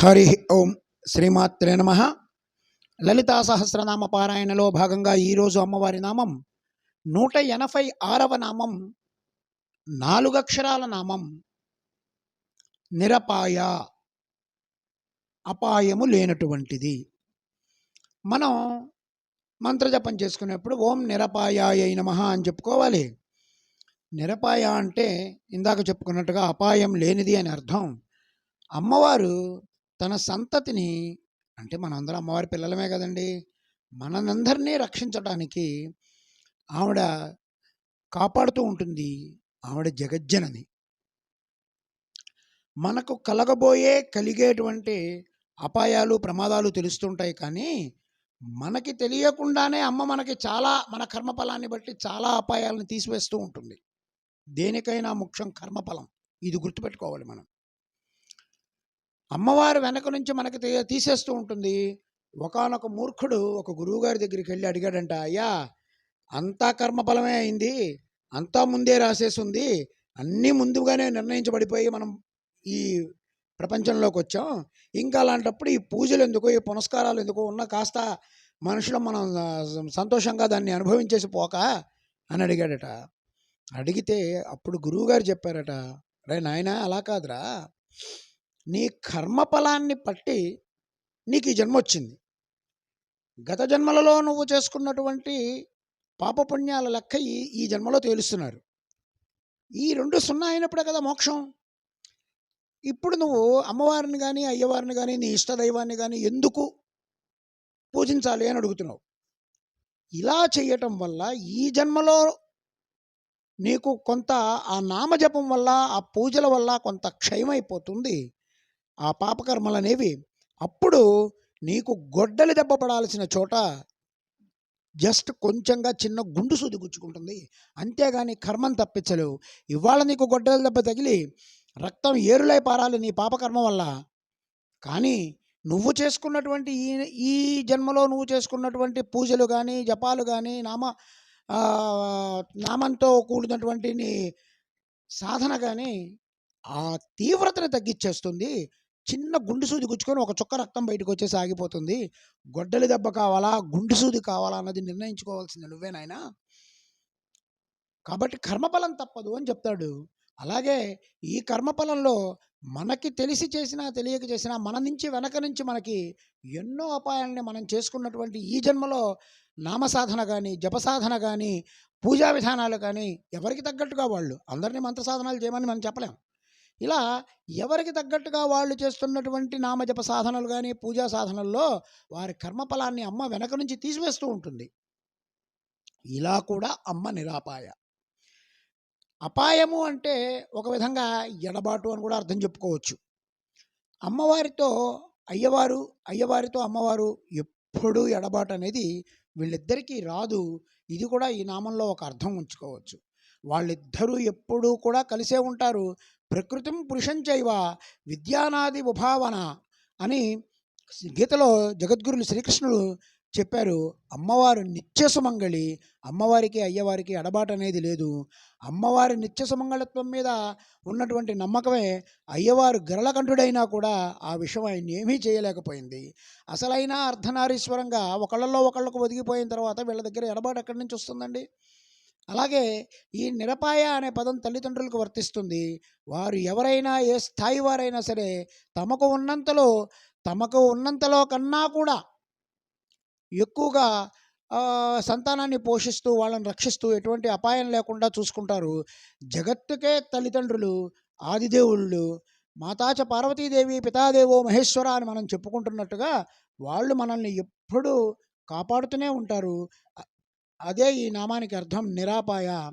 హరి ఓం శ్రీమాత్రే నమ. లలితా సహస్రనామ పారాయణలో భాగంగా ఈరోజు అమ్మవారి నామం నూట ఎనభై ఆరవ నామం నాలుగక్షరాల నామం నిరపాయ అపాయము లేనటువంటిది. మనం మంత్రజపం చేసుకునేప్పుడు ఓం నిరపాయాయ నమ అని చెప్పుకోవాలి. నిరపాయ అంటే ఇందాక చెప్పుకున్నట్టుగా అపాయం లేనిది అని అర్థం. అమ్మవారు తన సంతతిని అంటే మనందరం అమ్మవారి పిల్లలమే కదండి. మనందరినీ రక్షించడానికి ఆవిడ కాపాడుతూ ఉంటుంది ఆవిడ జగజ్జనని. మనకు కలగబోయే కలిగేటువంటి అపాయాలు ప్రమాదాలు తెలుస్తుంటాయి కానీ మనకి తెలియకుండానే అమ్మ మనకి చాలా మన కర్మఫలాన్ని బట్టి చాలా అపాయాలను తీసివేస్తూ ఉంటుంది. దేనికైనా ముఖ్యం కర్మఫలం. ఇది గుర్తుపెట్టుకోవాలి మనం. అమ్మవారు వెనక నుంచి మనకి తీ- తీసేస్తూ ఉంటుంది. ఒకానొక మూర్ఖుడు ఒక గురువుగారి దగ్గరికి వెళ్ళి అడిగాడంట అయ్యా అంతా కర్మఫలమే అయింది. అంతా ముందే రాసేసి ఉంది అన్నీ ముందుగానే నిర్ణయించబడిపోయి మనం ఈ ప్రపంచంలోకి వచ్చాం. ఇంకా అలాంటప్పుడు ఈ పూజలు ఎందుకు ఈ పునస్కారాలు ఎందుకు ఉన్న కాస్త మనుషులు మనం సంతోషంగా దాన్ని అనుభవించేసి పోక అని అడిగాడట. అడిగితే అప్పుడు గురువుగారు చెప్పారట రే నాయనా అలా కాదురా. నీ కర్మఫలాన్ని పట్టి నీకు ఈ జన్మ వచ్చింది గత జన్మలలో నువ్వు చేసుకున్నటువంటి పాపపుణ్యాల లెక్క ఈ ఈ జన్మలో తేలుస్తున్నారు. ఈ రెండు సున్నా అయినప్పుడే కదా మోక్షం. ఇప్పుడు నువ్వు అమ్మవారిని కానీ అయ్యవారిని కానీ నీ ఇష్టదైవాన్ని కానీ ఎందుకు పూజించాలి అని అడుగుతున్నావు? ఇలా చేయటం వల్ల ఈ జన్మలో నీకు కొంత ఆ నామజపం వల్ల ఆ పూజల వల్ల కొంత క్షయమైపోతుంది. ఆ పాపకర్మలు అనేవి అప్పుడు నీకు గొడ్డలి దెబ్బ పడాల్సిన చోట జస్ట్ కొంచెంగా చిన్న గుండు సూది గుచ్చుకుంటుంది అంతేగాని కర్మం తప్పించలేవు. ఇవాళ నీకు గొడ్డలి దెబ్బ తగిలి రక్తం ఏరులై పారాలి నీ పాపకర్మ వల్ల. కానీ నువ్వు చేసుకున్నటువంటి ఈ ఈ జన్మలో నువ్వు చేసుకున్నటువంటి పూజలు కానీ జపాలు కానీ నామ నామంతో కూడినటువంటి నీ సాధన కానీ ఆ తీవ్రతను తగ్గించేస్తుంది చిన్న గుండు సూది గుచ్చుకొని ఒక చుక్క రక్తం బయటకు వచ్చేసి ఆగిపోతుంది. గొడ్డలి దెబ్బ కావాలా? గుండు సూది కావాలా? అన్నది నిర్ణయించుకోవాల్సింది నువ్వే నాయన. కాబట్టి కర్మఫలం తప్పదు అని చెప్తాడు. అలాగే ఈ కర్మఫలంలో మనకి తెలిసి చేసినా తెలియక చేసినా మన నుంచి వెనక నుంచి మనకి ఎన్నో అపాయాలని మనం చేసుకున్నటువంటి ఈ జన్మలో నామసాధన కానీ జపసాధన కానీ పూజా విధానాలు కానీ ఎవరికి తగ్గట్టుగా వాళ్ళు. అందరినీ మంత్ర సాధనాలు చేయమని మనం చెప్పలేం. ఇలా ఎవరికి తగ్గట్టుగా వాళ్ళు చేస్తున్నటువంటి నామజప సాధనలు కానీ పూజా సాధనల్లో వారి కర్మఫలాన్ని అమ్మ వెనక నుంచి తీసివేస్తూ ఉంటుంది. ఇలా కూడా అమ్మ నిరాపాయ. అపాయము అంటే ఒక విధంగా ఎడబాటు అని కూడా అర్థం చెప్పుకోవచ్చు. అమ్మవారితో అయ్యవారు అయ్యవారితో అమ్మవారు ఎప్పుడూ ఎడబాటు అనేది వీళ్ళిద్దరికీ రాదు. ఇది కూడా ఈ నామంలో ఒక అర్థం ఉంచుకోవచ్చు. వాళ్ళిద్దరూ ఎప్పుడూ కూడా కలిసే ఉంటారు. ప్రకృతిం పురుషంచైవ విద్యానాది ఉభావన అని గీతలో జగద్గురులు శ్రీకృష్ణుడు చెప్పారు. అమ్మవారు నిత్య సుమంగళి అమ్మవారికి అయ్యవారికి అడబాటు అనేది లేదు. అమ్మవారి నిత్య సుమంగళత్వం మీద ఉన్నటువంటి నమ్మకమే అయ్యవారు గరళకంఠుడైనా కూడా ఆ విషయం ఆయన ఏమీ చేయలేకపోయింది. అసలైన అర్ధనారీశ్వరంగా ఒకళ్ళల్లో ఒకళ్ళకు ఒదిగిపోయిన తర్వాత వీళ్ళ దగ్గర ఎడబాటు ఎక్కడి నుంచి వస్తుందండి? అలాగే ఈ నిరపాయ అనే పదం తల్లిదండ్రులకు వర్తిస్తుంది. వారు ఎవరైనా ఏ స్థాయి వారైనా సరే తమకు ఉన్నంతలో తమకు ఉన్నంతలో కన్నా కూడా ఎక్కువగా సంతానాన్ని పోషిస్తూ వాళ్ళని రక్షిస్తూ ఎటువంటి అపాయం లేకుండా చూసుకుంటారు. జగత్తుకే తల్లిదండ్రులు ఆదిదేవుళ్ళు మాతాచ పార్వతీదేవి పితాదేవో మహేశ్వర అని మనం చెప్పుకుంటున్నట్టుగా వాళ్ళు మనల్ని ఎప్పుడూ కాపాడుతూనే ఉంటారు. అదే ఈ నామానికి అర్థం నిరాపాయ.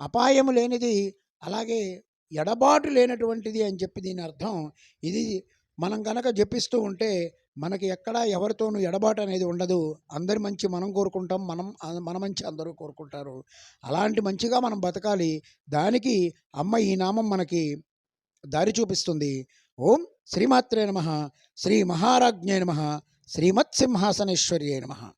అపాయము లేనిది అలాగే ఎడబాటు లేనటువంటిది అని చెప్పి దీని అర్థం. ఇది మనం కనుక జపిస్తూ ఉంటే మనకి ఎక్కడా ఎవరితోనూ ఎడబాటు అనేది ఉండదు. అందరి మంచి మనం కోరుకుంటాం మనం మన మంచి అందరూ కోరుకుంటారు. అలాంటి మంచిగా మనం బతకాలి. దానికి అమ్మ ఈ నామం మనకి దారి చూపిస్తుంది. ఓం శ్రీమాత్రే నమ. శ్రీ మహారాజ్ఞే నమ. శ్రీమత్సింహాసనేశ్వర్యే నమ.